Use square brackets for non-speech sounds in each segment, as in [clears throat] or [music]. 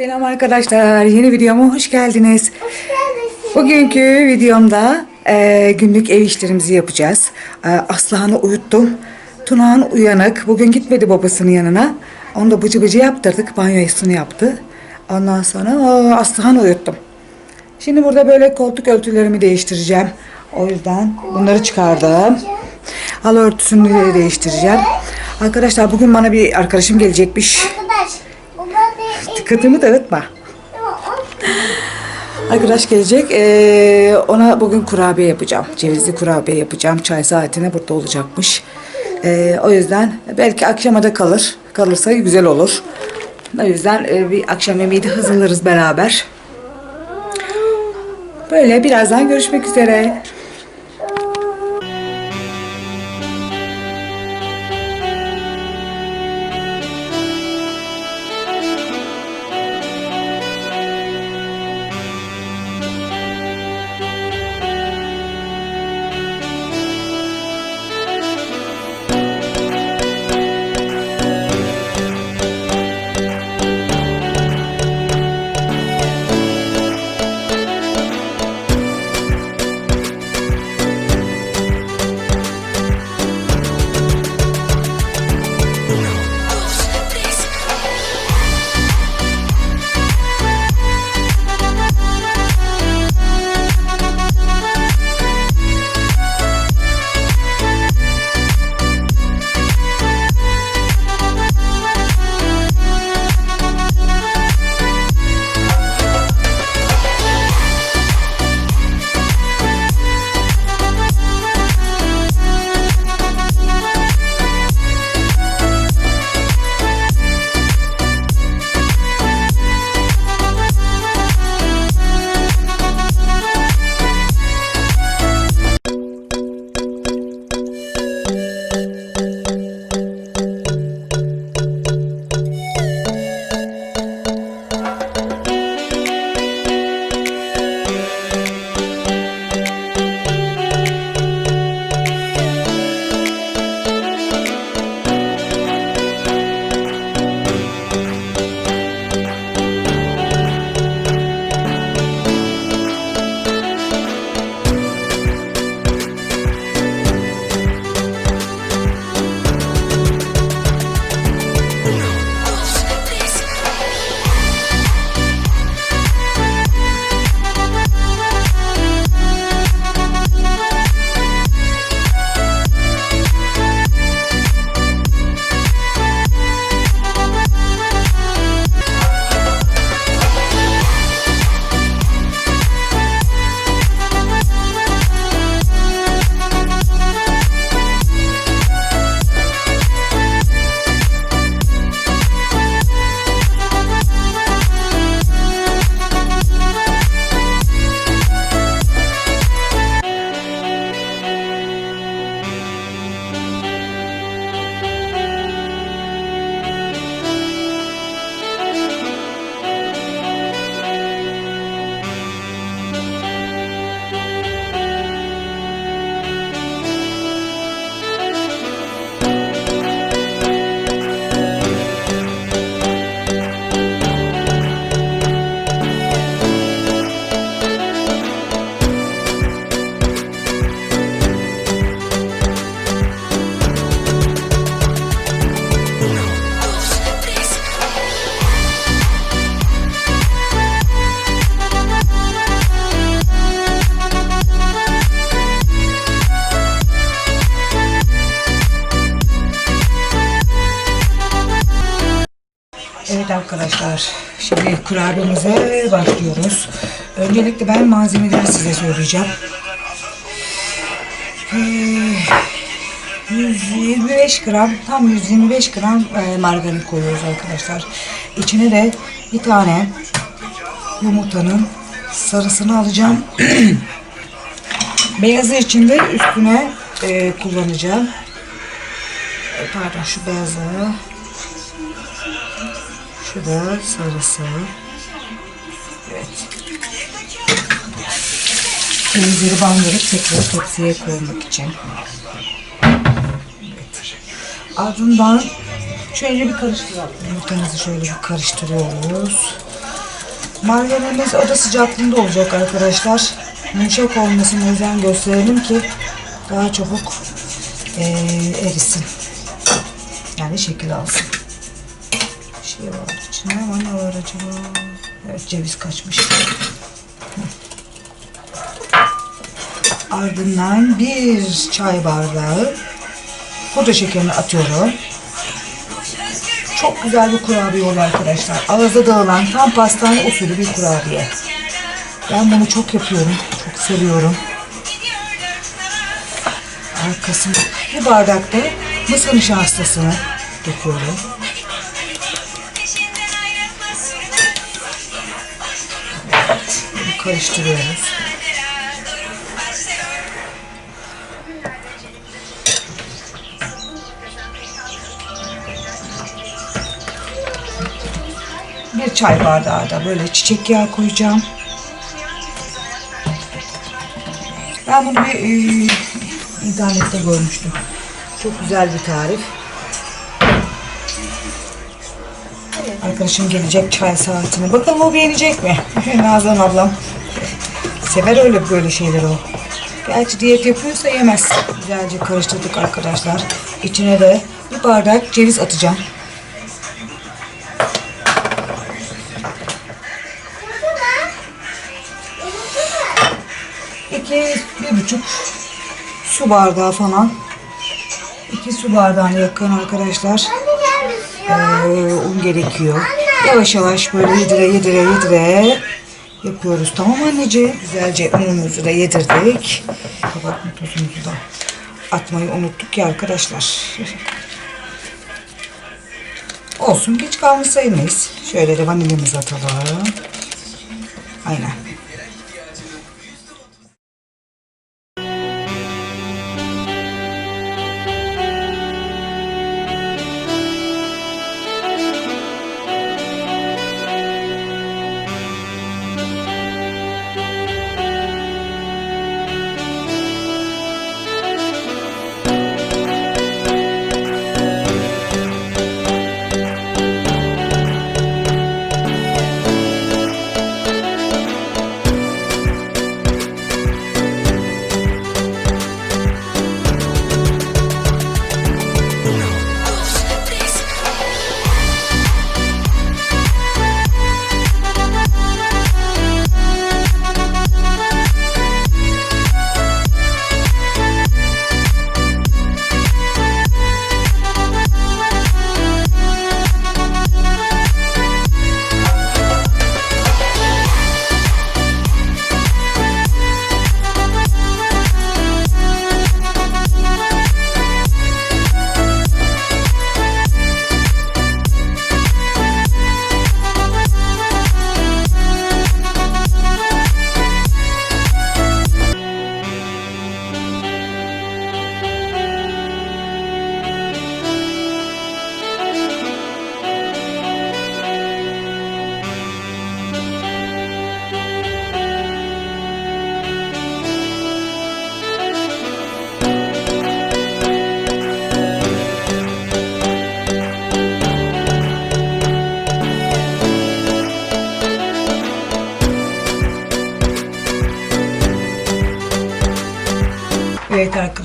Selam arkadaşlar. Yeni videoma hoş geldiniz. Bugünkü videomda e, günlük ev işlerimizi yapacağız. E, Aslıhan'ı uyuttum. Tunağan uyanık. Bugün gitmedi babasının yanına. Onu da bıcı bıcı yaptırdık. Banyo üstünü yaptı. Ondan sonra o, Aslıhan'ı uyuttum. Şimdi burada böyle koltuk örtülerimi değiştireceğim. O yüzden bunları çıkardım. Halı örtüsünü de değiştireceğim. Arkadaşlar bugün bana bir arkadaşım gelecekmiş. Dikkatimi dağıtma. Arkadaş gelecek. Ee, ona bugün kurabiye yapacağım. Cevizli kurabiye yapacağım. Çay saatine burada olacakmış. Ee, o yüzden belki akşama da kalır. Kalırsa güzel olur. O yüzden e, bir akşam yemeği de hazırlarız beraber. Böyle birazdan görüşmek üzere. Arkadaşlar, şimdi kurabiyemize başlıyoruz. Öncelikle ben malzemeleri size söyleyeceğim. Ee, 125 gram, tam 125 gram e, margarin koyuyoruz arkadaşlar. İçine de bir tane yumurtanın sarısını alacağım. [clears throat] Beyazı için de üstüne e, kullanacağım. Pardon şu beyazı. Şu da sarısı. Evet. Cevizleri bandırıp tekrar tepsiye koymak için. Evet. Ardından şöyle bir karıştıralım. Yumurtamızı şöyle bir karıştırıyoruz. Malzememiz oda sıcaklığında olacak arkadaşlar. Yumuşak olmasına özen gösterelim ki daha çabuk eee, erisin. Yani şekil alsın. Şey var içinde ama ne var acaba? Evet ceviz kaçmış. Ardından bir çay bardağı pudra şekerini atıyorum. Çok güzel bir kurabiye oluyor arkadaşlar. Ağızda dağılan tam pastane usulü bir kurabiye. Ben bunu çok yapıyorum. Çok seviyorum. Arkasında bir bardak da mısır nişastasını döküyorum. Karıştırıyoruz. Bir çay bardağı da böyle çiçek yağı koyacağım. Ben bunu bir e, internette görmüştüm. Çok güzel bir tarif. Arkadaşım gelecek çay saatine. Bakalım o beğenecek mi? [laughs] Nazan ablam. Sever öyle böyle şeyler o. Gerçi diyet yapıyorsa yemez. Güzelce karıştırdık arkadaşlar. İçine de bir bardak ceviz atacağım. İki, bir buçuk su bardağı falan. İki su bardağına yakın arkadaşlar. Ee, un gerekiyor. Yavaş yavaş böyle yedire yedire yedire yapıyoruz. Tamam anneciğim. Güzelce unumuzu da yedirdik. Kabartma tozumuzu da atmayı unuttuk ya arkadaşlar. Olsun geç kalmış sayılmayız. Şöyle de vanilyamızı atalım. Aynen.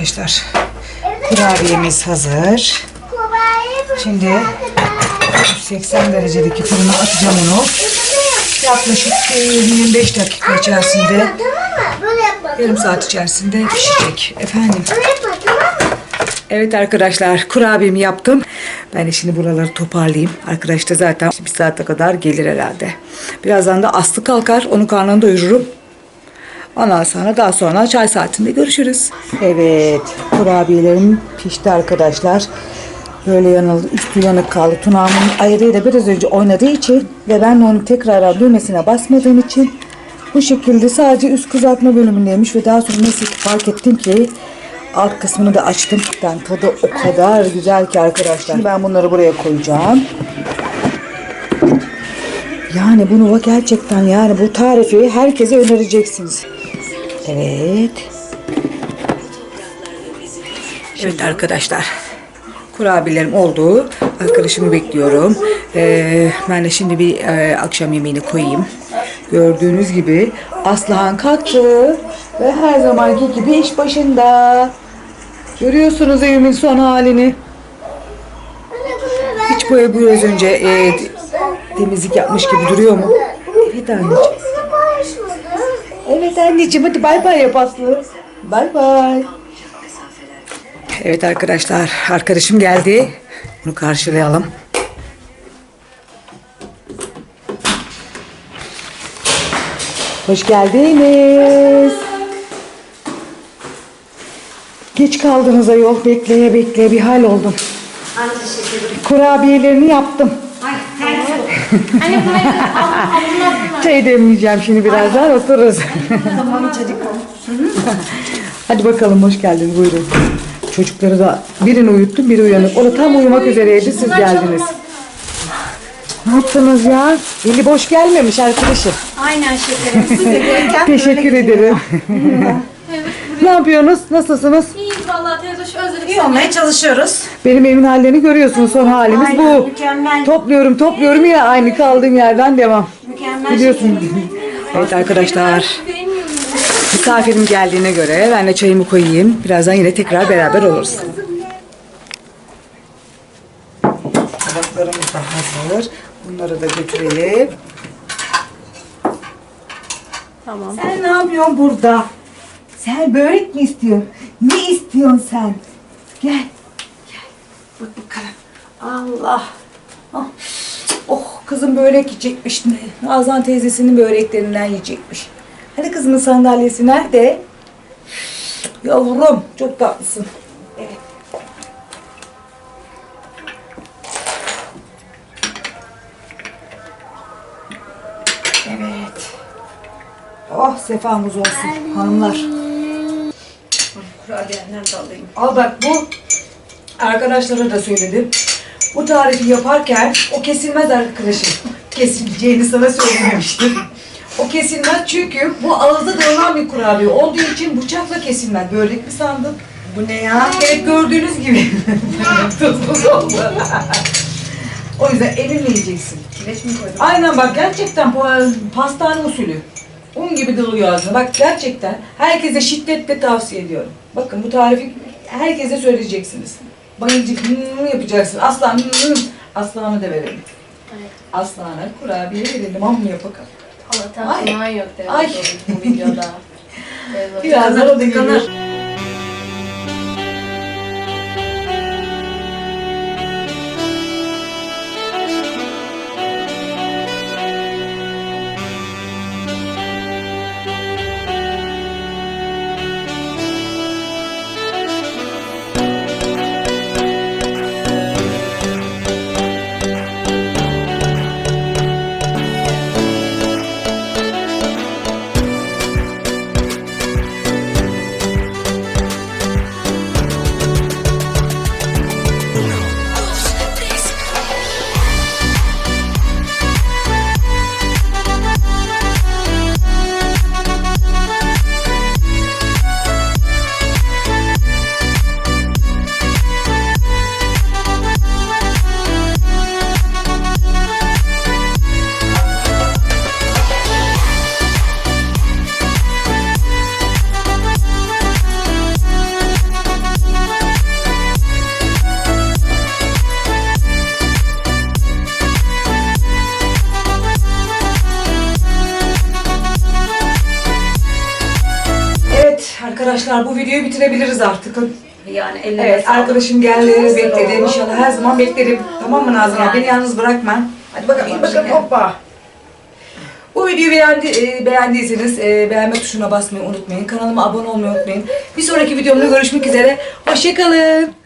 Arkadaşlar. Kurabiyemiz hazır. Şimdi 180 derecedeki fırına atacağım onu. Yaklaşık 25 dakika içerisinde, yarım saat içerisinde pişecek. Efendim. Evet arkadaşlar kurabiyemi yaptım. Ben de şimdi buraları toparlayayım. Arkadaş da zaten bir saate kadar gelir herhalde. Birazdan da Aslı kalkar. Onun karnını doyururum. Ondan sonra daha sonra çay saatinde görüşürüz. Evet kurabiyelerim pişti arkadaşlar. Böyle yanıldı. Üstü yanık kaldı. Tunağımın ayrıyla biraz önce oynadığı için ve ben de onun tekrar düğmesine basmadığım için bu şekilde sadece üst kızartma bölümündeymiş ve daha sonra neyse fark ettim ki alt kısmını da açtım. Ben tadı o kadar güzel ki arkadaşlar. Ben bunları buraya koyacağım. Yani bunu gerçekten yani bu tarifi herkese önereceksiniz. Evet. Evet arkadaşlar. Kurabiyelerim oldu. Arkadaşımı bekliyorum. Ee, ben de şimdi bir e, akşam yemeğini koyayım. Gördüğünüz gibi Aslıhan kalktı ve her zamanki gibi iş başında. Görüyorsunuz evimin son halini. Hiç bu ev biraz önce e, temizlik yapmış gibi duruyor mu? Evet anneciğim. Evet anneciğim hadi bay bay yap Aslı. Bay bay. Evet arkadaşlar arkadaşım geldi. Bunu karşılayalım. Hoş geldiniz. Geç kaldınız ayol. Bekleye bekleye bir hal oldum. Kurabiyelerini yaptım. Anne bunları Çay demleyeceğim şimdi birazdan otururuz. Tamam çocuk Hadi bakalım hoş geldiniz buyurun. Çocukları da birini uyuttum biri uyanık. O da tam uyumak üzereydi siz geldiniz. Ne yaptınız ya? Eli boş gelmemiş arkadaşım. Aynen şekerim. Siz de gelirken Teşekkür ederim. [laughs] ne yapıyorsunuz? Nasılsınız? İyiyiz vallahi teyze şu özledik. İyi olmaya çalışıyoruz. Benim evin hallerini görüyorsunuz. Son halimiz Aynen, bu. mükemmel. Topluyorum topluyorum yine aynı kaldığım yerden devam. Mükemmel Biliyorsunuz. Evet arkadaşlar. Misafirim geldiğine göre ben de çayımı koyayım. Birazdan yine tekrar beraber oluruz. Tabaklarımız da hazır. Bunları da götürelim. Tamam. Sen ne yapıyorsun burada? Sen börek mi istiyorsun? Ne istiyorsun sen? Gel. Gel. Bak bakalım. Allah. Ah. Oh kızım börek yiyecekmiş. Nazan teyzesinin böreklerinden yiyecekmiş. Hadi kızımın sandalyesi nerede? Yavrum çok tatlısın. Evet. Evet. Oh sefamız olsun hanımlar. Kurabiyenden de alayım. Al bak bu arkadaşlara da söyledim. Bu tarifi yaparken o kesilmez arkadaşım. Kesileceğini sana söylememiştim. O kesilmez çünkü bu ağızda dolanan bir kurabiye olduğu için bıçakla kesilmez. Börek mi sandın? Bu ne ya? Evet gördüğünüz gibi. [laughs] Tuzsuz oldu. o yüzden elinle yiyeceksin. Kireç mi koydun? Aynen bak gerçekten pa- pastane usulü. Un gibi doluyor ağzına. Bak gerçekten herkese şiddetle tavsiye ediyorum. Bakın bu tarifi herkese söyleyeceksiniz. Bayılcık hmm, yapacaksın. Aslan hmm, aslanı da verelim. Evet. Aslana kurabiye verelim. Amma yap bakalım. Allah'tan Ay. yok teyze Ay. bu videoda. [laughs] Birazdan o da gelir. Arkadaşlar bu videoyu bitirebiliriz artık. Yani ellerine Evet sağlık. arkadaşım geldi bekledim inşallah her zaman beklerim. Tamam mı Nazım ya beni yalnız bırakma. Hadi bakalım iyi bakalım hoppa. Bu videoyu beğendi, e, beğendiyseniz e, beğenme tuşuna basmayı unutmayın. Kanalıma abone olmayı unutmayın. Bir sonraki videomda görüşmek üzere. Hoşçakalın.